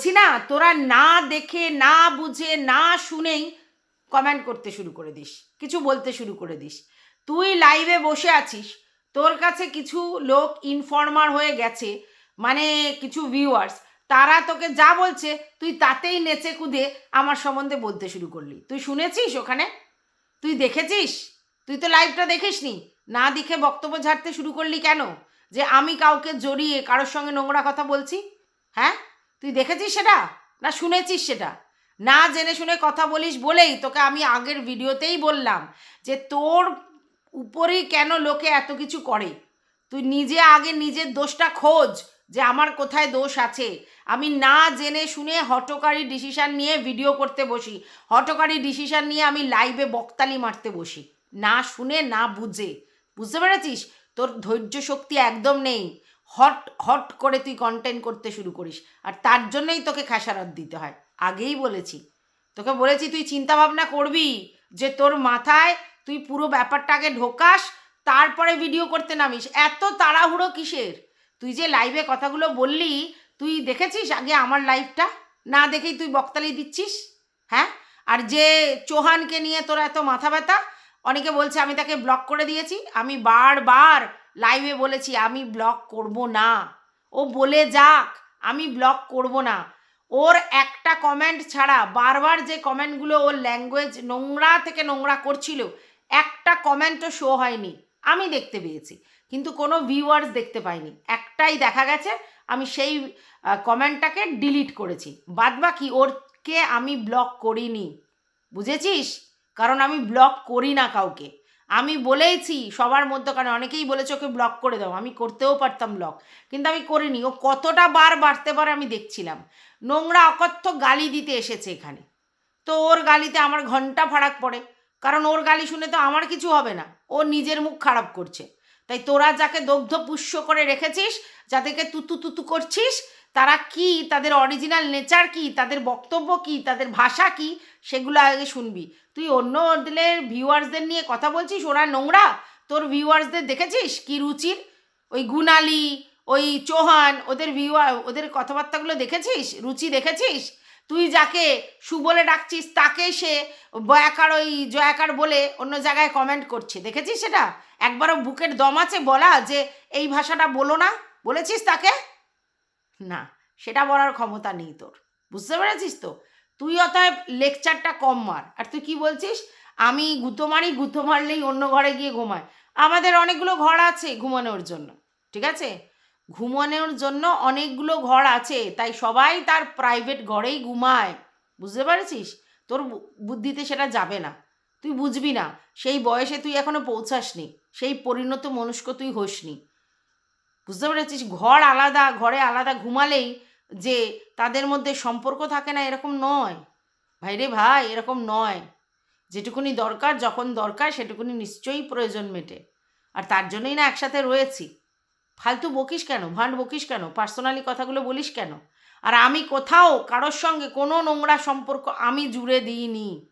বলছি না, তোরা না দেখে, না বুঝে, না শুনেই কমেন্ট করতে শুরু করে দিস, কিছু বলতে শুরু করে দিস। তুই লাইভে বসে আছিস, তোর কাছে কিছু লোক ইনফর্মার হয়ে গেছে মানে কিছু ভিউয়ার্স তারা তোকে যা বলছে, তুই তাতেই নেচে কুদে আমার সম্বন্ধে বলতে শুরু করলি। তুই শুনেছিস ওখানে? তুই দেখেছিস? তুই তো লাইভটা দেখিসনি। না দেখে বক্তব্য ঝাড়তে শুরু করলি কেন? যে আমি কাউকে জড়িয়ে, কারোর সঙ্গে নোংরা কথা বলছি? হ্যাঁ? তুই দেখেছিস সেটা? না শুনেছিস সেটা? না জেনে শুনে কথা বলিস বলেই তোকে আমি আগের ভিডিওতেই বললাম যে তোর উপরেই কেন লোকে এত কিছু করে? তুই নিজে আগে নিজের দোষটা খোঁজ যে আমার কোথায় দোষ আছে। আমি না জেনে শুনে হটকারী ডিসিশান নিয়ে ভিডিও করতে বসি। হটকারী ডিসিশান নিয়ে আমি লাইভে বকতালি মারতে বসি। না শুনে, না বুঝে। বুঝতে পেরেছিস? তোর ধৈর্য শক্তি একদম নেই। হট হট করে তুই কন্টেন্ট করতে শুরু করিস। আর তার জন্যই তোকে খেসারত দিতে হয়। আগেই বলেছি। তোকে বলেছি, তুই চিন্তা ভাবনা করবি যে তোর মাথায় তুই পুরো ব্যাপারটাকে ঢোকাস, তারপরে ভিডিও করতে নামিস। এত তাড়াহুড়ো কিসের? তুই যে লাইভে কথাগুলো বললি, তুই দেখেছিস আগে আমার লাইভটা না দেখেই তুই বকতালি দিচ্ছিস? হ্যাঁ? আর যে চৌহানকে নিয়ে তোর এত মাথা ব্যথা, অনেকে বলছে আমি তাকে ব্লক করে দিয়েছি। আমি বারবার লাইভে বলেছি, আমি ব্লক করব না। ও বলে যাক, আমি ব্লক করব না। ওর একটা কমেন্ট ছাড়া বারবার যে কমেন্টগুলো ওর ল্যাঙ্গুয়েজ নোংরা থেকে নোংরা করছিল, একটা কমেন্টও শো হয়নি। আমি দেখতে পেয়েছি, কিন্তু কোনো ভিউয়ার্স দেখতে পাইনি। একটাই দেখা গেছে, আমি সেই কমেন্টটাকে ডিলিট করেছি। বাদ বাকি ওরকে আমি ব্লক করিনি। বুঝেছিস? কারণ আমি ব্লক করি না কাউকে। আমি বলেইছি সবার মধ্যে, কারণ অনেকেই বলেছে ওকে ব্লক করে দাও। আমি করতেও পারতাম ব্লক কিন্তু আমি করিনি। ও কতটা বার বাড়তে পারে আমি দেখছিলাম। নোংরা, অকথ্য গালি দিতে এসেছে এখানে। তো ওর গালিতে আমার ঘণ্টা ফারাক পড়ে। কারণ ওর গালি শুনে তো আমার কিছু হবে না। ও নিজের মুখ খারাপ করছে। তাই তোরা যাকে দগ্ধ পুষ্য করে রেখেছিস, যাদেরকে তুতু তুতু করছিস, তারা কি, তাদের অরিজিনাল নেচার কি, তাদের বক্তব্য কি, তাদের ভাষা কি, সেগুলো আগে শুনবি। তুই অন্য দিলের ভিউয়ার্সদের নিয়ে কথা বলছিস? ওরা নোংরা? তোর ভিউয়ার্সদের দেখেছিস? কি রুচির? ওই গুনালি ওই চৌহান, ওদের ভিউয়ার ওদের কথাবার্তাগুলো দেখেছিস? রুচি দেখেছিস? তুই যাকে সু বলে ডাকছিস, তাকে সে বয়াকার ওই জয়াকার বলে অন্য জায়গায় কমেন্ট করছে। দেখেছিস সেটা? একবারও বুকের দম আছে বলা যে এই ভাষাটা বলো না। বলেছিস তাকে? না, সেটা বলার ক্ষমতা নেই তোর। বুঝতে পেরেছিস তো? তুই অতএব লেকচারটা কম মার। আর তুই কি বলছিস? আমি গুঁতো মারি, গুঁতো মারলেই অন্য ঘরে গিয়ে ঘুমায়। আমাদের অনেকগুলো ঘর আছে ঘুমানোর জন্য, ঠিক আছে? ঘুমানোর জন্য অনেকগুলো ঘর আছে, তাই সবাই তার প্রাইভেট ঘরেই ঘুমায়। বুঝতে পেরেছিস? তোর বুদ্ধিতে সেটা যাবে না। তুই বুঝবি না, সেই বয়সে তুই এখনও পৌঁছাসনি, সেই পরিণত মনুষ্ক তুই হোসনি। বুঝতে পেরেছিস? ঘর আলাদা, ঘরে আলাদা ঘুমালেই যে তাদের মধ্যে সম্পর্ক থাকে না এরকম নয়। ভাই রে ভাই, এরকম নয়। যেটুকুনি দরকার, যখন দরকার সেটুকুনি নিশ্চয়ই প্রয়োজন মেটে। আর তার জন্যই না একসাথে রয়েছি। ফালতু বকিস কেন? ভান্ড বকিস কেন? পার্সোনালি কথাগুলো বলিস কেন? আর আমি কোথাও কারোর সঙ্গে কোনো নোংরা সম্পর্ক আমি জুড়ে দিইনি।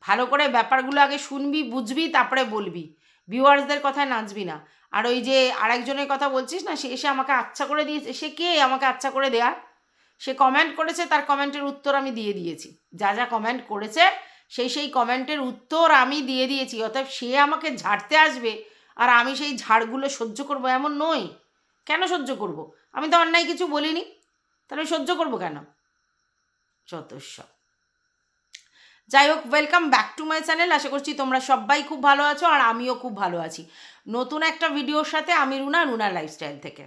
ভালো করে ব্যাপারগুলো আগে শুনবি, বুঝবি, তারপরে বলবি। ভিউয়ার্সদের কথায় নাচবি না। আর ওই যে আরেকজনের কথা বলছিস না, সে এসে আমাকে আচ্ছা করে দিয়েছে। সে কে আমাকে আচ্ছা করে দেওয়ার সে কমেন্ট করেছে, তার কমেন্টের উত্তর আমি দিয়ে দিয়েছি। যা যা কমেন্ট করেছে, সেই সেই কমেন্টের উত্তর আমি দিয়ে দিয়েছি। অতএব সে আমাকে ঝাড়তে আসবে, আর আমি সেই ঝাড়গুলো সহ্য করব এমন নই। কেন সহ্য করব? আমি তো অন্যায় কিছু বলিনি। তাহলে সহ্য করব কেন? সব। যাই হোক welcome back to my channel আশা করছি তোমরা সবাই খুব ভালো আছো আর আমিও খুব ভালো আছি। নতুন একটা ভিডিওর সাথে আমি রুনা রুনা লাইফস্টাইল থেকে।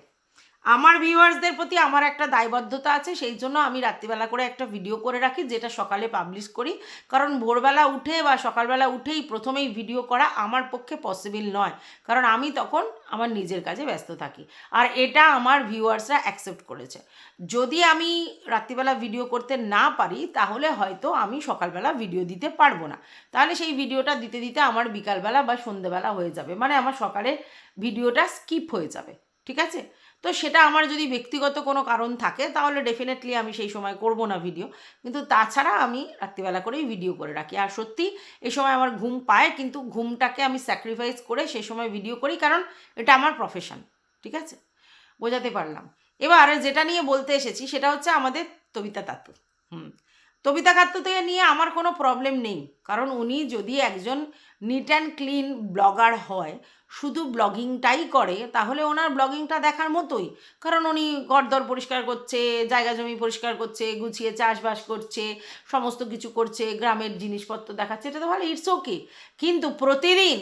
আমার ভিউয়ার্সদের প্রতি আমার একটা দায়বদ্ধতা আছে, সেই জন্য আমি রাত্রিবেলা করে একটা ভিডিও করে রাখি, যেটা সকালে পাবলিশ করি। কারণ ভোরবেলা উঠে বা সকালবেলা উঠেই প্রথমেই ভিডিও করা আমার পক্ষে পসিবল নয়। কারণ আমি তখন আমার নিজের কাজে ব্যস্ত থাকি। আর এটা আমার ভিউয়ার্সরা অ্যাকসেপ্ট করেছে। যদি আমি রাত্রিবেলা ভিডিও করতে না পারি, তাহলে হয়তো আমি সকালবেলা ভিডিও দিতে পারব না। তাহলে সেই ভিডিওটা দিতে দিতে আমার বিকালবেলা বা সন্ধেবেলা হয়ে যাবে। মানে আমার সকালে ভিডিওটা স্কিপ হয়ে যাবে। ঠিক আছে? তো সেটা আমার যদি ব্যক্তিগত কোনো কারণ থাকে, তাহলে ডেফিনেটলি আমি সেই সময় করব না ভিডিও কিন্তু তাছাড়া আমি রাত্রিবেলা করেই ভিডিও করে রাখি। আর সত্যি, এই সময় আমার ঘুম পায়, কিন্তু ঘুমটাকে আমি স্যাক্রিফাইস করে সেই সময় ভিডিও করি, কারণ এটা আমার প্রফেশন ঠিক আছে? বোঝাতে পারলাম। এবার যেটা নিয়ে বলতে এসেছি, সেটা হচ্ছে আমাদের তবিতা তাতু। হুম তবিতা থেকে নিয়ে আমার কোনো প্রবলেম নেই। কারণ উনি যদি একজন নিট অ্যান্ড ক্লিন ব্লগার হয়, শুধু ব্লগিংটাই করে, তাহলে ওনার ব্লগিংটা দেখার মতোই। কারণ উনি ঘরদর পরিষ্কার করছে, জায়গা জমি পরিষ্কার করছে, গুছিয়ে চাষবাস করছে, সমস্ত কিছু করছে, গ্রামের জিনিসপত্র দেখাচ্ছে, এটা তো ভালো ইটস ওকে কিন্তু প্রতিদিন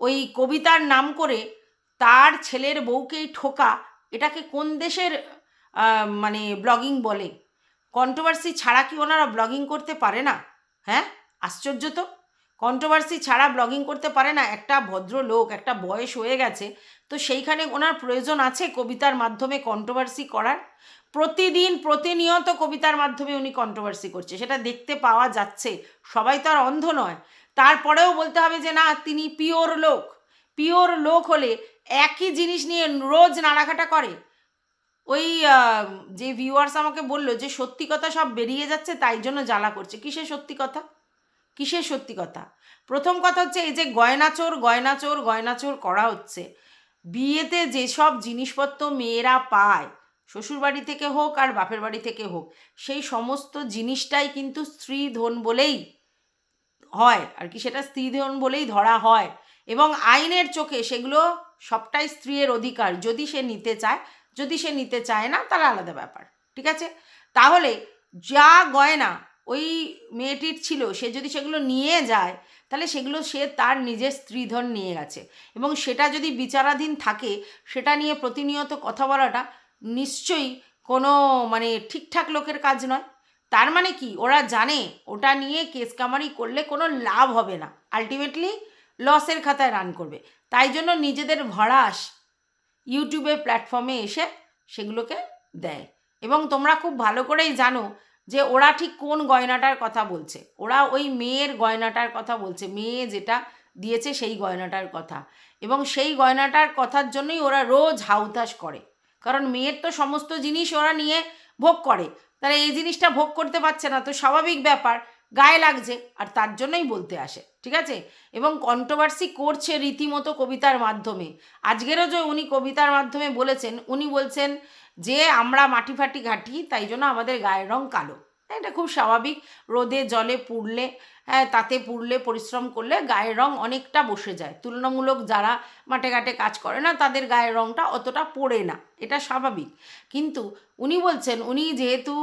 ওই কবিতার নাম করে তার ছেলের বউকেই ঠোকা, এটাকে কোন দেশের মানে ব্লগিং বলে? কন্ট্রোভার্সি ছাড়া কি ওনারা ব্লগিং করতে পারে না? হ্যাঁ? আশ্চর্য তো। কন্ট্রোভার্সি ছাড়া ব্লগিং করতে পারে না একটা ভদ্রলোক, একটা বয়স হয়ে গেছে, তো সেইখানে ওনার প্রয়োজন আছে কবিতার মাধ্যমে কন্ট্রোভার্সি করার? প্রতিদিন, প্রতিনিয়ত কবিতার মাধ্যমে উনি কন্ট্রোভার্সি করছে, সেটা দেখতে পাওয়া যাচ্ছে। সবাই তো আর অন্ধ নয়। তারপরেও বলতে হবে যে না, তিনি পিওর লোক। পিওর লোক হলে একই জিনিস নিয়ে রোজ নাড়াঘাটা করে। ওই যে ভিউয়ার্স আমাকে বলল যে সত্যি কথা সব বেরিয়ে যাচ্ছে, তাই জন্য জ্বালা করছে। কিসের সত্যি কথা? কিসের সত্যি কথা? প্রথম কথা হচ্ছে এই যে গয়নাচোর গয়নাচোর গয়নাচোর করা হচ্ছে। বিয়েতে যেসব জিনিসপত্র মেয়েরা পায়, শ্বশুরবাড়ি থেকে হোক আর বাপের বাড়ি থেকে হোক, সেই সমস্ত জিনিসটাই কিন্তু স্ত্রী ধন বলেই হয়, আর কি সেটা স্ত্রীধন বলেই ধরা হয়। এবং আইনের চোখে সেগুলো সবটাই স্ত্রীর অধিকার, যদি সে নিতে চায় যদি সে নিতে চায় না, তাহলে আলাদা ব্যাপার, ঠিক আছে? তাহলে যা গয়না ওই মেয়েটির ছিল, সে যদি সেগুলো নিয়ে যায়, তাহলে সেগুলো সে তার নিজের স্ত্রীধন নিয়ে গেছে। এবং সেটা যদি বিচারাধীন থাকে, সেটা নিয়ে প্রতিনিয়ত কথা বলাটা নিশ্চয়ই কোনো মানে ঠিকঠাক লোকের কাজ নয়। তার মানে কি? ওরা জানে, ওটা নিয়ে কেস কামারি করলে কোনো লাভ হবে না। আলটিমেটলি লসের খাতায় রান করবে। তাই জন্য নিজেদের ভড়াস ইউটিউবের প্ল্যাটফর্মে এসে সেগুলোকে দেয়। এবং তোমরা খুব ভালো করেই জানো যে ওরা ঠিক কোন গয়নাটার কথা বলছে। ওরা ওই মেয়ের গয়নাটার কথা বলছে। মেয়ে যেটা দিয়েছে সেই গয়নাটার কথা। এবং সেই গয়নাটার কথার জন্যই ওরা রোজ হাউতাস করে। কারণ মেয়ের তো সমস্ত জিনিস ওরা নিয়ে ভোগ করে। তারা এই জিনিসটা ভোগ করতে পারছে না। তো স্বাভাবিক ব্যাপার গায়ে লাগছে আর তার জন্যই বলতে আসে, ঠিক আছে? এবং কন্ট্রোভার্সি করছে রীতিমতো কবিতার মাধ্যমে। আজকেরও যে উনি কবিতার মাধ্যমে বলেছেন, উনি বলছেন যে, আমরা মাটি ফাটি ঘাটি, তাই জন্য আমাদের গায়ের রং কালো। এটা খুব স্বাভাবিক, রোদে জলে পুড়লে হ্যাঁ তাতে পুড়লে, পরিশ্রম করলে গায়ের রং অনেকটা বসে যায়। তুলনামূলক যারা মাঠে ঘাটে কাজ করে না, তাদের গায়ের রংটা অতটা পড়ে না, এটা স্বাভাবিক। কিন্তু উনি বলছেন, উনি যেহেতু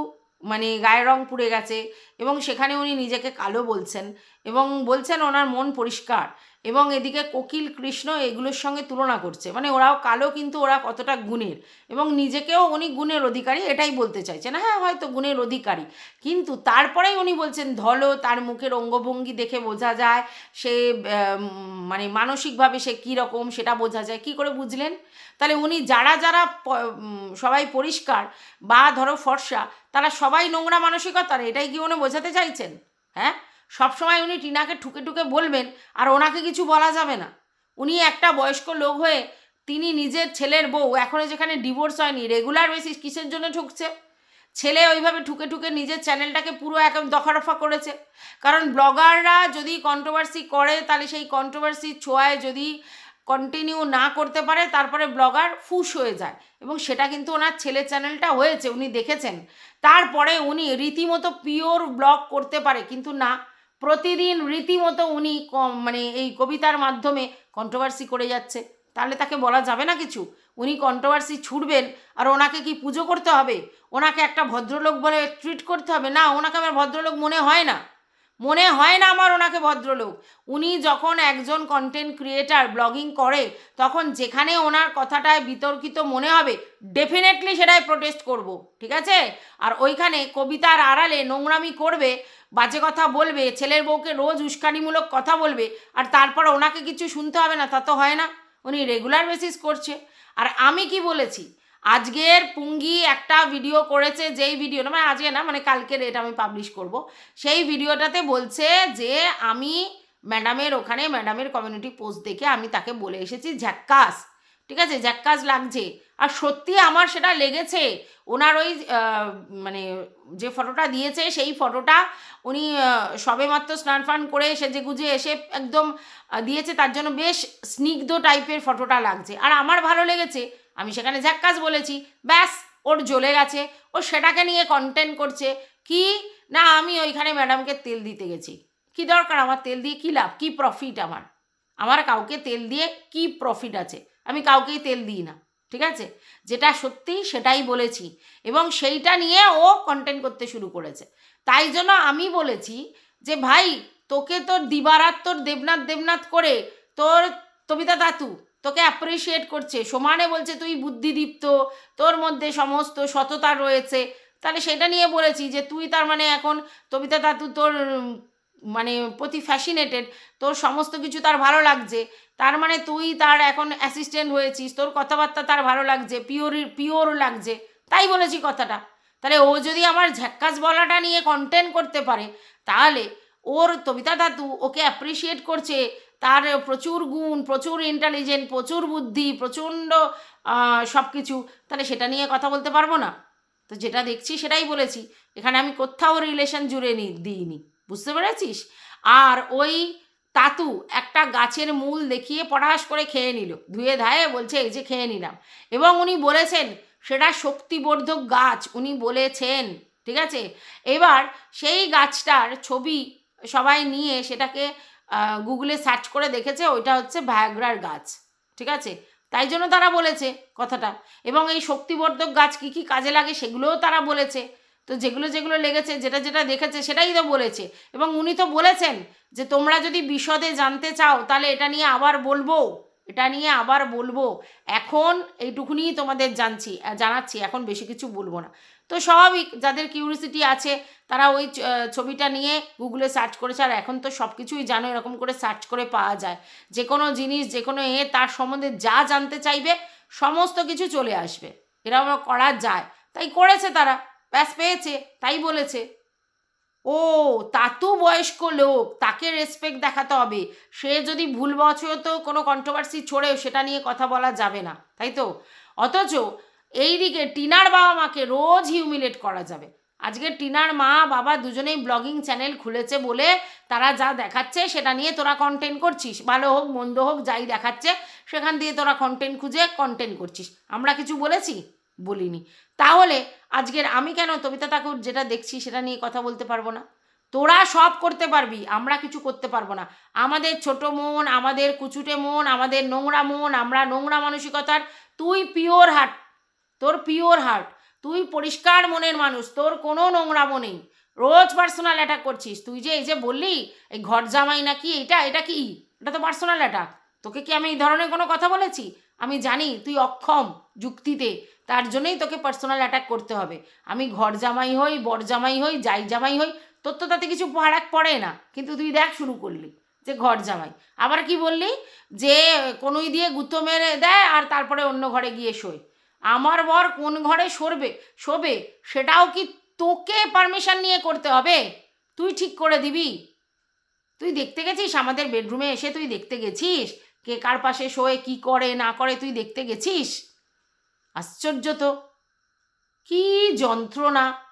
মানে গায়ের রং পুড়ে গেছে এবং সেখানে উনি নিজেকে কালো বলছেন। এবং বলছেন ওনার মন পরিষ্কার এবং এদিকে কোকিল কৃষ্ণ এগুলোর সঙ্গে তুলনা করছে। মানে ওরাও কালো কিন্তু ওরা কতটা গুণের এবং নিজেকেও উনি গুণের অধিকারী এটাই বলতে চাইছেন হ্যাঁ হয়তো গুণের অধিকারী। কিন্তু তারপরেই উনি বলছেন ধলো, তার মুখের অঙ্গভঙ্গি দেখে বোঝা যায়, সে মানে মানসিকভাবে সে কী রকম সেটা বোঝা যায়। কি করে বুঝলেন? তাহলে উনি যারা যারা সবাই পরিষ্কার বা ধরো ফর্সা, তারা সবাই নোংরা মানসিকতার, এটাই কি উনি বোঝাতে চাইছেন? হ্যাঁ? সবসময় উনি টিনাকে ঠুকে ঠুকে বলবেন, আর ওনাকে কিছু বলা যাবে না। উনি একটা বয়স্ক লোক হয়ে তিনি নিজের ছেলের বউ এখনও যেখানে ডিভোর্স হয়নি রেগুলার বেসিস কিসের জন্য ঠুকছে? ছেলে ওইভাবে ঠুকে ঠুকে নিজের চ্যানেলটাকে পুরো একদম দফারফা করেছে। কারণ ব্লগাররা যদি কন্ট্রোভার্সি করে, তাহলে সেই কন্ট্রোভার্সির ছোঁয়ায় যদি কন্টিনিউ না করতে পারে, তারপরে ব্লগার ফুস হয়ে যায়। এবং সেটা কিন্তু ওনার ছেলের চ্যানেলটা হয়েছে, উনি দেখেছেন। তারপরে উনি রীতিমতো পিওর ব্লগ করতে পারে, কিন্তু না। প্রতিদিন রীতিমতো উনি মানে এই কবিতার মাধ্যমে কন্ট্রোভার্সি করে যাচ্ছে। তাহলে তাকে বলা যাবে না কিছু? উনি কন্ট্রোভার্সি ছুটবেন আর ওনাকে কি পুজো করতে হবে? ওনাকে একটা ভদ্রলোক বলে ট্রিট করতে হবে? না, ওনাকে আমার ভদ্রলোক মনে হয় না। মনে হয় না আমার ওনাকে ভদ্রলোক। উনি যখন একজন কন্টেন্ট ক্রিয়েটার ব্লগিং করে, তখন যেখানে ওনার কথাটায় বিতর্কিত মনে হবে ডেফিনেটলি সেটাই প্রোটেস্ট করব, ঠিক আছে? আর ওইখানে কবিতার আড়ালে নোংরামি করবে, বাজে কথা বলবে, ছেলের বউকে রোজ উস্কানিমূলক কথা বলবে, আর তারপর ওনাকে কিছু শুনতে হবে না, তা তো হয় না। উনি রেগুলার বেসিস করছে। আর আমি কি বলেছি? আজকের পুঙ্গি একটা ভিডিও করেছে, যেই ভিডিও মানে আজকে না মানে কালকের এটা আমি পাবলিশ করব। সেই ভিডিওটাতে বলছে যে, আমি ম্যাডামের ওখানে ম্যাডামের কমিউনিটি পোস্ট দেখে আমি তাকে বলে এসেছি ঝ্যাক্কাস ঠিক আছে? ঝ্যাক্কাস লাগছে। আর সত্যি আমার সেটা লেগেছে। ওনার ওই মানে যে ফটোটা দিয়েছে, সেই ফটোটা উনি সবেমাত্র স্নান ফান করে সেজে গুজে এসে একদম দিয়েছে, তার জন্য বেশ স্নিগ্ধ টাইপের ফটোটা লাগছে। আর আমার ভালো লেগেছে আমি সেখানে ঝ্যাক্কাস বলেছি। ব্যাস, ওর জ্বলে গেছে। ও সেটাকে নিয়ে কন্টেন্ট করছে। কি? না, আমি ওইখানে ম্যাডামকে তেল দিতে গেছি। কি দরকার আমার তেল দিয়ে? কী লাভ? কী প্রফিট আমার? আমার কাউকে তেল দিয়ে কি প্রফিট আছে? আমি কাউকেই তেল দিই না। ঠিক আছে? যেটা সত্যি সেটাই বলেছি। এবং সেইটা নিয়ে ও কন্টেন্ট করতে শুরু করেছে। তাই জন্য আমি বলেছি যে, ভাই, তোকে তোর দিবারাত তোর দেবনাথ দেবনাথ করে তোর, তবিতা দাতু তোকে অ্যাপ্রিসিয়েট করছে। সমানে বলছে, তুই বুদ্ধিদীপ্ত, তোর মধ্যে সমস্ত সততা রয়েছে। তাহলে সেটা নিয়ে বলেছি যে, তুই তার মানে এখন তবিতা দাতু তোর মানে প্রতি ফ্যাসিনেটেড তোর সমস্ত কিছু তার ভালো লাগছে। তার মানে তুই তার এখন অ্যাসিস্ট্যান্ট হয়েছিস, তোর কথাবার্তা তার ভালো লাগছে পিওর পিওর লাগছে। তাই বলেছি কথাটা। তাহলে ও যদি আমার ঝ্যাক্কাস বলাটা নিয়ে কন্টেন্ট করতে পারে, তাহলে ওর তবিতা দাদু ওকে অ্যাপ্রিসিয়েট করছে তার প্রচুর গুণ, প্রচুর ইন্টেলিজেন্ট প্রচুর বুদ্ধি, প্রচণ্ড সব কিছু তাহলে সেটা নিয়ে কথা বলতে পারব না? তো যেটা দেখছি সেটাই বলেছি। এখানে আমি কোথাও রিলেশন জুড়ে নি, দিইনি। বুঝতে পেরেছিস? আর ওই তাতু একটা গাছের মূল দেখিয়ে পটাশ করে খেয়ে নিল। ধুয়ে ধায়ে বলছে, এই যে খেয়ে নিলাম। এবং উনি বলেছেন, সেটা শক্তিবর্ধক গাছ। উনি বলেছেন, ঠিক আছে? এবার সেই গাছটার ছবি সবাই নিয়ে সেটাকে গুগলে সার্চ করে দেখেছে, ওইটা হচ্ছে ভায়াগ্রার গাছ, ঠিক আছে? তাই জন্য তারা বলেছে কথাটা। এবং এই শক্তিবর্ধক গাছ কী কী কাজে লাগে সেগুলোও তারা বলেছে। তো যেগুলো যেগুলো লেগেছে, যেটা যেটা দেখেছে সেটাই তো বলেছে। এবং উনি তো বলেছেন যে তোমরা যদি বিশদে জানতে চাও, তাহলে এটা নিয়ে আবার বলব। এটা নিয়ে আবার বলব। এখন এইটুকুনি তোমাদের জানছি জানাচ্ছি। এখন বেশি কিছু বলব না। তো স্বাভাবিক যাদের কিউরিসিটি আছে, তারা ওই ছবিটা নিয়ে গুগলে সার্চ করেছে, আর এখন তো সব কিছুই জানো, এরকম করে সার্চ করে পাওয়া যায়। যে কোনো জিনিস যে কোনো এ, তার সম্বন্ধে যা জানতে চাইবে, সমস্ত কিছু চলে আসবে। এরকম করা যায়। তাই করেছে তারা। ব্যাস, পেয়েছে। তাই বলেছে। ও, তাতু বয়স্ক লোক, তাকে রেসপেক্ট দেখাতে হবে। সে যদি ভুল বছরত কোনো কন্ট্রোভার্সি ছড়েও, সেটা নিয়ে কথা বলা যাবে না। তাই তো? অথচ এইদিকে টিনার বাবা মাকে রোজ হিউমিলেট করা যাবে। আজকে টিনার মা, বাবা দুজনেই ব্লগিং চ্যানেল খুলেছে বলে তারা যা দেখাচ্ছে সেটা নিয়ে তোরা কন্টেন্ট করছিস। ভালো হোক, মন্দ হোক, যাই দেখাচ্ছে, সেখান দিয়ে তোরা কন্টেন্ট খুঁজে কন্টেন্ট করছিস। আমরা কিছু বলেছি? বলিনি। তাহলে আজকের আমি কেন তবিতা ঠাকুর যেটা দেখছি সেটা নিয়ে কথা বলতে পারব না? তোরা সব করতে পারবি, আমরা কিছু করতে পারব না। আমাদের ছোট মন, আমাদের কুচুটে মন, আমাদের নোংরা মন, আমরা নোংরা মানসিকতার তুই পিওর হার্ট তোর পিওর হার্ট তুই পরিষ্কার মনের মানুষ, তোর কোনো নোংরা নেই। রোজ পার্সোনাল অ্যাটাক করছিস। তুই যে এই যে বললি, এই ঘর জামাই নাকি এটা এটা কি? এটা তো পার্সোনাল অ্যাটাক তোকে কি আমি এই ধরনের কোনো কথা বলেছি? আমি জানি, তুই অক্ষম যুক্তিতে। তার জন্যই তোকে পার্সোনাল অ্যাটাক করতে হবে। আমি ঘর জামাই হই, বর জামাই হই যাই জামাই হই, তোর তো তাতে কিছু ফারাক পড়ে না। কিন্তু তুই দেখ শুরু করলি যে ঘর জামাই। আবার কি বললি? যে কোনোই দিয়ে গুঁতো মেরে দেয় আর তারপরে অন্য ঘরে গিয়ে শোয়। আমার বর কোন ঘরে সরবে, শোবে, সেটাও কি তোকে পারমিশন নিয়ে করতে হবে? তুই ঠিক করে দিবি। তুই দেখতে গেছিস? আমাদের বেডরুমে এসে তুই দেখতে গেছিস? কে কার পাশে শোয়ে, কি করে, না করে, তুই দেখতে গেছিস? আশ্চর্য তো। কি যন্ত্রণা।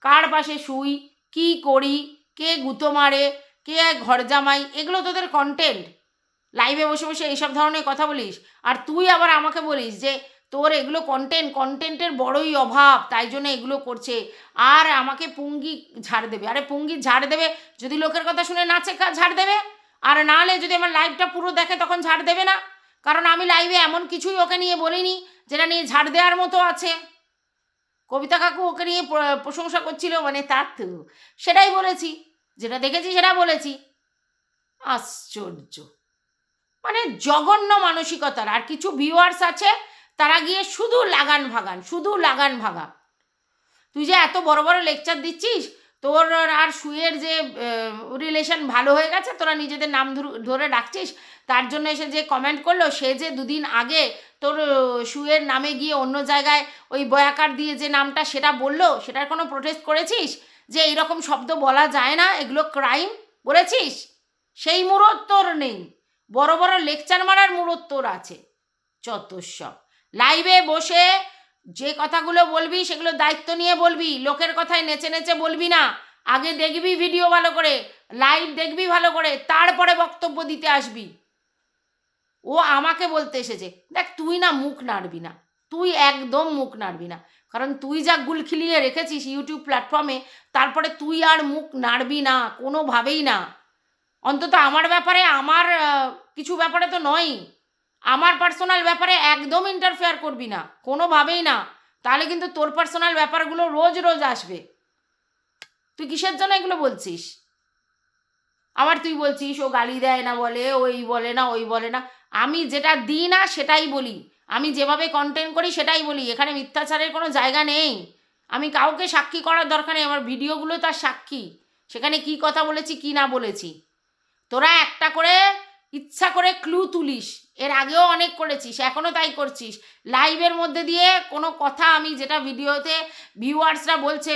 কার পাশে শুই, কি করি, কে গুঁতো মারে, কে ঘর জামাই, এগুলো তোদের কন্টেন্ট লাইভে বসে বসে এইসব ধরনের কথা বলিস। আর তুই আবার আমাকে বলিস যে তোর এগুলো কন্টেন্ট কন্টেন্টের বড়ই অভাব, তাই জন্য এগুলো করছে। আর আমাকে পুঙ্গি ঝাড় দেবে। আরে পুঙ্গি ঝাড় দেবে? যদি লোকের কথা শুনে নাচে ঝাড় দেবে? আর নাহলে যদি আমার লাইভটা পুরো দেখে তখন ঝাড় দেবে না? কারণ আমি লাইভে এমন কিছুই ওকে নিয়ে বলিনি যেটা নিয়ে ঝাড় দেওয়ার মতো আছে। কবিতা কাকু ওকে নিয়ে প্রশংসা করছিল মানে তার সেটাই বলেছি। যেটা দেখেছি সেটা বলেছি। আশ্চর্য। মানে জঘন্য মানসিকতার। আর কিছু ভিউয়ার্স আছে তারা গিয়ে শুধু লাগান ভাগান, শুধু লাগান ভাগা। তুই যে এত বড় বড় লেকচার দিচ্ছিস, তোর আর সুয়ের যে রিলেশন ভালো হয়ে গেছে, তোরা নিজেদের নাম ধরে ডাকছিস, তার জন্য এসে যে কমেন্ট করল, সে যে দুদিন আগে তোর সুয়ের নামে গিয়ে অন্য জায়গায় ওই বয়াকার দিয়ে যে নামটা সেটা বলল, সেটার কোনো প্রোটেস্ট করেছিস? যে এইরকম শব্দ বলা যায় না, এগুলো ক্রাইম বলেছিস? সেই মুরত তোর নেই। বড় বড় লেকচার মারার মুরত তোর আছে। চতুর্সব লাইভে বসে যে কথাগুলো বলবি, সেগুলো দায়িত্ব নিয়ে বলবি, লোকের কথায় নেচে নেচে বলবি না। আগে দেখবি ভিডিও ভালো করে, লাইভ দেখবি ভালো করে, তারপরে বক্তব্য দিতে আসবি। ও আমাকে বলতে এসেছে, দেখ, তুই না মুখ নাড়বি না। তুই একদম মুখ নাড়বি না। কারণ তুই যা গুল খিলিয়ে রেখেছিস ইউটিউব প্ল্যাটফর্মে তারপরে তুই আর মুখ নাড়বি না, কোনোভাবেই না। অন্তত আমার ব্যাপারে, আমার কিছু ব্যাপারে তো নয়ই। আমার পার্সোনাল ব্যাপারে একদম ইন্টারফেয়ার করবি না, কোনোভাবেই না। তাহলে কিন্তু তোর পার্সোনাল ব্যাপারগুলো রোজ রোজ আসবে। তুই কিসের জন্য এগুলো বলছিস? আবার তুই বলছিস, ও গালি দেয় না বলে ওই বলে না, ওই বলে না। আমি যেটা দিই না সেটাই বলি। আমি যেভাবে কন্টেন্ট করি সেটাই বলি। এখানে মিথ্যাচারের কোনো জায়গা নেই। আমি কাউকে সাক্ষী করার দরকার নেই। আমার ভিডিওগুলো তার সাক্ষী। সেখানে কি কথা বলেছি, কি না বলেছি। তোরা একটা করে ইচ্ছা করে ক্লু তুলিস। এর আগেও অনেক করেছিস এখনও তাই করছিস। লাইভের মধ্যে দিয়ে কোনো কথা আমি যেটা ভিডিওতে ভিউয়ার্সরা বলছে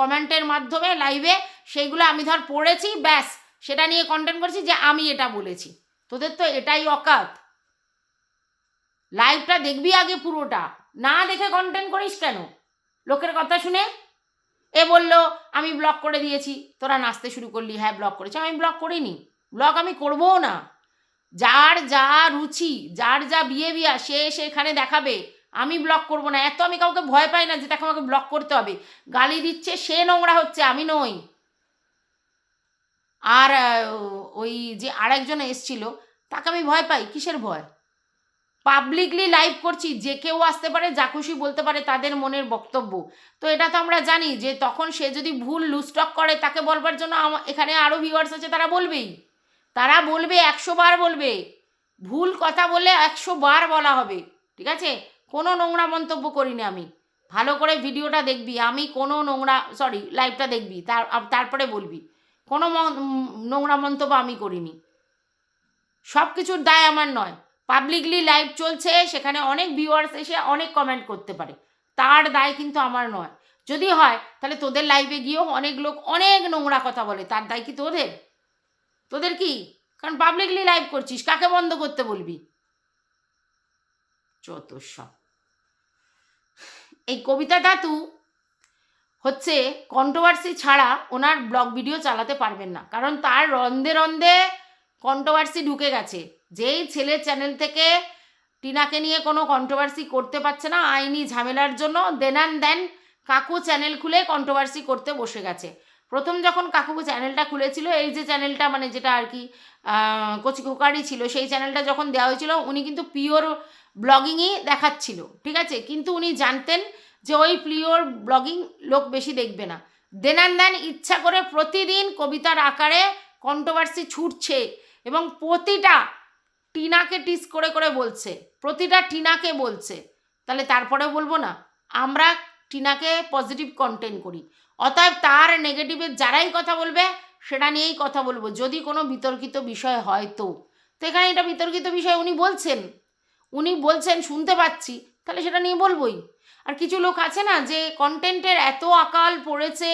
কমেন্টের মাধ্যমে লাইভে সেইগুলো আমি ধর পড়েছি, ব্যাস। সেটা নিয়ে কন্টেন্ট করছি যে আমি এটা বলেছি। তোদের তো এটাই অকাত। লাইভটা দেখবি আগে পুরোটা। না দেখে কন্টেন্ট করিস কেন? লোকের কথা শুনে। এ বলল, আমি ব্লক করে দিয়েছি। তোরা নাচতে শুরু করলি। হ্যাঁ ব্লক করেছি। আমি ব্লক করিনি। ব্লক আমি করবও না। যার যা রুচি, যার যা বিহেভিয়ার সে সেখানে দেখাবে। আমি ব্লক করব না। এত আমি কাউকে ভয় পাই না যে তাকে আমাকে ব্লক করতে হবে। গালি দিচ্ছে, সে নোংরা হচ্ছে, আমি নই। আর ওই যে আরেকজন এসছিল, তাকে আমি ভয় পাই। কিসের ভয়? পাবলিকলি লাইভ করছি, যে কেউ আসতে পারে, যা খুশি বলতে পারে, তাদের মনের বক্তব্য। তো এটা তো আমরা জানি যে তখন সে যদি ভুল লুস্টক করে, তাকে বলবার জন্য এখানে আরও ভিউয়ার্স আছে, তারা বলবেই। তারা বলবে, একশো বার বলবে। ভুল কথা বলে একশো বার বলা হবে। ঠিক আছে? কোনো নোংরা মন্তব্য করিনি আমি। ভালো করে ভিডিওটা দেখবি। আমি কোনো নোংরা সরি লাইভটা দেখবি। তার তারপরে বলবি। কোনো নোংরা মন্তব্য আমি করিনি। সব কিছুর দায় আমার নয়। পাবলিকলি লাইভ চলছে, সেখানে অনেক ভিউয়ার্স এসে অনেক কমেন্ট করতে পারে। তার দায় কিন্তু আমার নয়। যদি হয়, তাহলে তোদের লাইভে গিয়েও অনেক লোক অনেক নোংরা কথা বলে। তার দায় কি তোদের? তোদের কি? কারণ পাবলিকলি লাইভ করছিস, কাকে বন্ধ করতে বলবি? যত এই কবিতা দাতু হচ্ছে কন্ট্রোভার্সি ছাড়া ওনার ব্লগ ভিডিও চালাতে পারবেন না। কারণ তার রন্ধে রন্ধে কন্ট্রোভার্সি ঢুকে গেছে। যেই ছেলে চ্যানেল থেকে টিনাকে নিয়ে কোনো কন্ট্রোভার্সি করতে পারছে না, আইনি ঝামেলার জন্য দেনান দেন কাকু চ্যানেল খুলে কন্ট্রোভার্সি করতে বসে গেছে। প্রথম যখন কাকু চ্যানেলটা খুলেছিল, এই যে চ্যানেলটা মানে যেটা আর কি কচি কুকারি ছিল, সেই চ্যানেলটা যখন দেওয়া হয়েছিল, উনি কিন্তু পিওর ব্লগিংই দেখাচ্ছিল, ঠিক আছে? কিন্তু উনি জানতেন যে ওই পিওর ব্লগিং লোক বেশি দেখবে না। দেনান দেন ইচ্ছা করে প্রতিদিন কবিতার আকারে কন্ট্রোভার্সি ছুটছে এবং প্রতিটা টিনাকে টিস করে করে বলছে, প্রতিটা টিনাকে বলছে। তাহলে তারপরে বলব না, আমরা টিনাকে পজিটিভ কন্টেন্ট করি। অতএব তার নেগেটিভের যারাই কথা বলবে, সেটা নিয়েই কথা বলব। যদি কোনো বিতর্কিত বিষয় হয় তো। এখানে এটা বিতর্কিত বিষয় উনি বলছেন। উনি বলছেন, শুনতে পাচ্ছি। তাহলে সেটা নিয়ে বলবোই। আর কিছু লোক আছে না যে কন্টেন্টের এত আকাল পড়েছে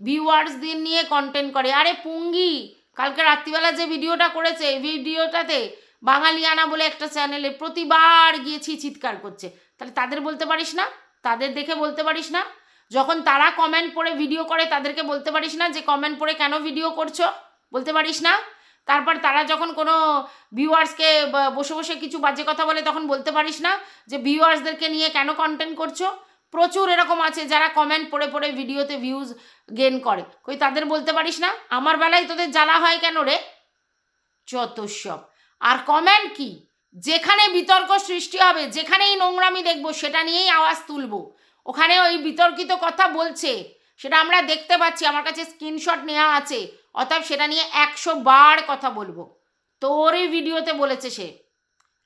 ভিউয়ার্সদের নিয়ে কন্টেন্ট করে। আরে পুঙ্গি, কালকে রাত্রিবেলা যে ভিডিওটা করেছে ভিডিওটাতে বাঙালিয়ানা বলে একটা চ্যানেলে প্রতিবার গিয়েছি চিৎকার করছে। তাহলে তাদের বলতে পারিস না? তাদের দেখে বলতে পারিস না? যখন তারা কমেন্ট পড়ে ভিডিও করে, তাদেরকে বলতে পারিস না যে কমেন্ট পড়ে কেন ভিডিও করছ? বলতে পারিস না? তারপর তারা যখন কোনো ভিউয়ার্সকে বসে বসে কিছু বাজে কথা বলে, তখন বলতে পারিস না যে ভিউয়ার্সদেরকে নিয়ে কেন কন্টেন্ট করছ? প্রচুর এরকম আছে যারা কমেন্ট পড়ে পড়ে ভিডিওতে ভিউজ গেন করে। কই তাদের বলতে পারিস না? আমার বেলায় তোদের জ্বালা হয় কেন রে? যত সব। আর কমেন্ট কি? যেখানে বিতর্ক সৃষ্টি হবে, যেখানেই নোংরামি দেখব, সেটা নিয়েই আওয়াজ তুলবো। ওখানে ওই বিতর্কিত কথা বলছে। সেটা আমরা দেখতে পাচ্ছি, আমার কাছে স্ক্রিনশট নেওয়া আছে। অতএব সেটা নিয়ে একশো বার কথা বলব। তোরই ভিডিওতে বলেছে সে।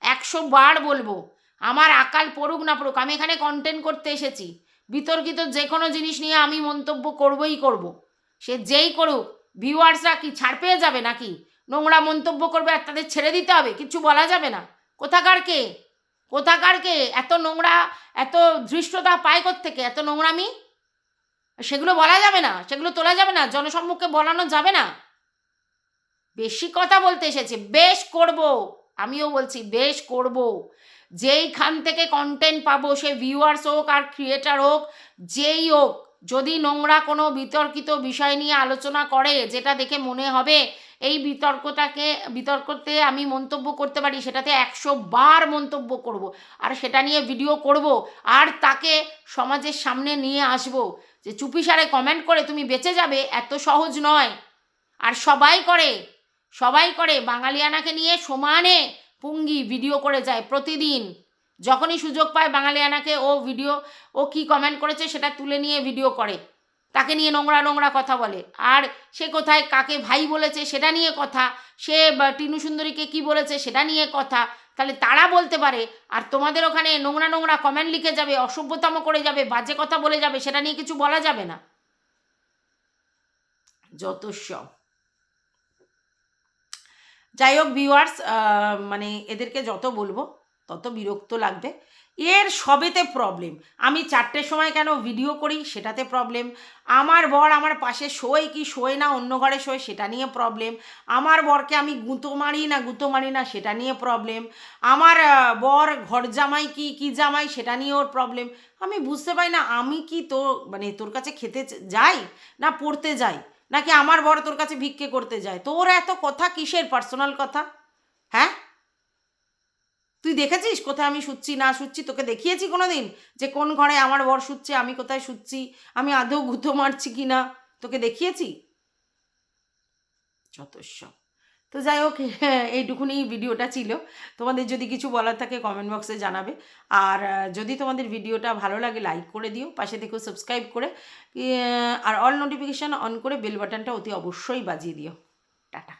একশো বার বলব। আমার আকাল পড়ুক না পড়ুক, আমি এখানে কন্টেন্ট করতে এসেছি। বিতর্কিত যে কোনো জিনিস নিয়ে আমি মন্তব্য করবই করব। সে যেই করুক, ভিউয়ার্সরা কি ছাড় পেয়ে যাবে নাকি? নোংরা মন্তব্য করবে আর তাদের ছেড়ে দিতে হবে? কিছু বলা যাবে না। কোথাকার কে? কোথাকার কে এত নোংরা, এত ধৃষ্টতা পায় থেকে এত নোংরামি? সেগুলো বলা যাবে না, সেগুলো তোলা যাবে না, জনসম্মুখে বলানো যাবে না। বেশি কথা বলতে এসেছে, বেশ করব, আমিও বলছি বেশ করব। যেইখান থেকে কন্টেন্ট পাবো, সে ভিউয়ার্স হোক আর ক্রিয়েটার হোক, যেই হোক, যদি নোংরা কোনো বিতর্কিত বিষয় নিয়ে আলোচনা করে, যেটা দেখে মনে হবে এই বিতর্কটাকে, বিতর্কতে আমি মন্তব্য করতে পারি, সেটাতে একশো বার মন্তব্য করব। আর সেটা নিয়ে ভিডিও করব। আর তাকে সমাজের সামনে নিয়ে আসব যে চুপিসারে কমেন্ট করে তুমি বেঁচে যাবে, এত সহজ নয়। আর সবাই করে সবাই করে। বাঙালিয়ানাকে নিয়ে সমানে পুঙ্গি ভিডিও করে যায় প্রতিদিন। যখনই সুযোগ পায় বাঙালিয়ানাকে ও ভিডিও ও কি কমেন্ট করেছে সেটা তুলে নিয়ে ভিডিও করে। তাকে নিয়ে নোংরা নোংরা কথা বলে। আর সে কোথায় কাকে ভাই বলেছে সেটা নিয়ে কথা, সে টিনু সুন্দরীকে কি বলেছে সেটা নিয়ে কথা, তাহলে তারা বলতে পারে। আর তোমাদের ওখানে নোংরা নোংরা কমেন্ট লিখে যাবে, অসভ্যতম করে যাবে, বাজে কথা বলে যাবে, সেটা নিয়ে কিছু বলা যাবে না। যত সব। যাই হোক ভিউয়ার্স মানে এদেরকে যত বলব, তত বিরক্ত লাগবে। এর সবেতে প্রবলেম আমি চারটের সময় কেন ভিডিও করি? সেটাতে প্রবলেম আমার বর আমার পাশে শোয় কি শোয় না, অন্য ঘরে শোয়, সেটা নিয়ে প্রবলেম আমার বরকে আমি গুঁতো মারি না, গুঁতো মারি না, সেটা নিয়ে প্রবলেম আমার বর ঘর জামাই কি কি জামাই, সেটা নিয়ে ওর প্রবলেম আমি বুঝতে পারি না, আমি কি তোর মানে তোর কাছে খেতে যাই না পড়তে যাই? নাকি আমার বর তোর কাছে ভিক্ষে করতে যায়? তোর এত কথা কিসের? পার্সোনাল কথা? হ্যাঁ? তুই দেখেছিস কোথায় আমি শুচ্ছি, না শুচ্ছি? তোকে দেখিয়েছি কোনো দিন যে কোন ঘরে আমার বর শুচ্ছে, আমি কোথায় শুচ্ছি? আমি আদৌ গুঁতো মারছি কি না? তোকে দেখিয়েছি? যত সব। তো যাই হোক, এইটুকুনি ভিডিওটা ছিল। তোমাদের যদি কিছু বলার থাকে কমেন্ট বক্সে জানাবে। আর যদি তোমাদের ভিডিওটা ভালো লাগে লাইক করে দিও, পাশে দেখো সাবস্ক্রাইব করে আর অল নোটিফিকেশান অন করে বেল বাটনটা অতি অবশ্যই বাজিয়ে দিও। টাটা।